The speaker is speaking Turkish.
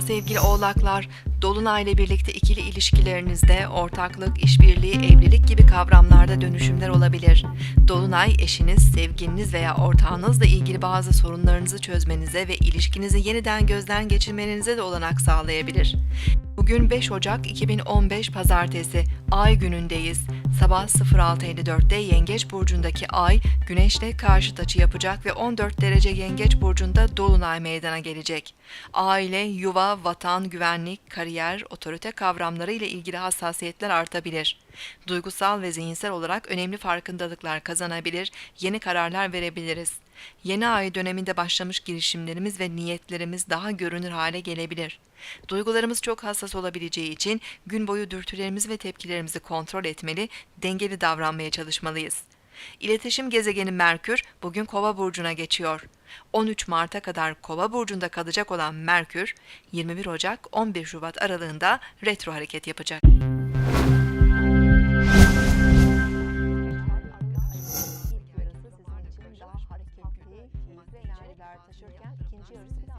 Sevgili oğlaklar. Dolunay ile birlikte ikili ilişkilerinizde ortaklık, işbirliği, evlilik gibi kavramlarda dönüşümler olabilir. Dolunay eşiniz, sevgiliniz veya ortağınızla ilgili bazı sorunlarınızı çözmenize ve ilişkinizi yeniden gözden geçirmenize de olanak sağlayabilir. Bugün 5 Ocak 2015 Pazartesi, Ay günündeyiz. Sabah 06.54'te Yengeç Burcu'ndaki Ay, Güneş'le karşıt açı yapacak ve 14 derece Yengeç Burcu'nda Dolunay meydana gelecek. Aile, yuva, vatan, güvenlik, kariyer, otorite kavramları ile ilgili hassasiyetler artabilir. Duygusal ve zihinsel olarak önemli farkındalıklar kazanabilir, yeni kararlar verebiliriz. Yeni ay döneminde başlamış girişimlerimiz ve niyetlerimiz daha görünür hale gelebilir. Duygularımız çok hassas olabileceği için gün boyu dürtülerimizi ve tepkilerimizi kontrol etmeli, dengeli davranmaya çalışmalıyız. İletişim gezegeni Merkür bugün Kova burcuna geçiyor. 13 Mart'a kadar Kova burcunda kalacak olan Merkür 21 Ocak 11 Şubat aralığında retro hareket yapacak. Keyifli enerjiler taşırken ikinci yarısı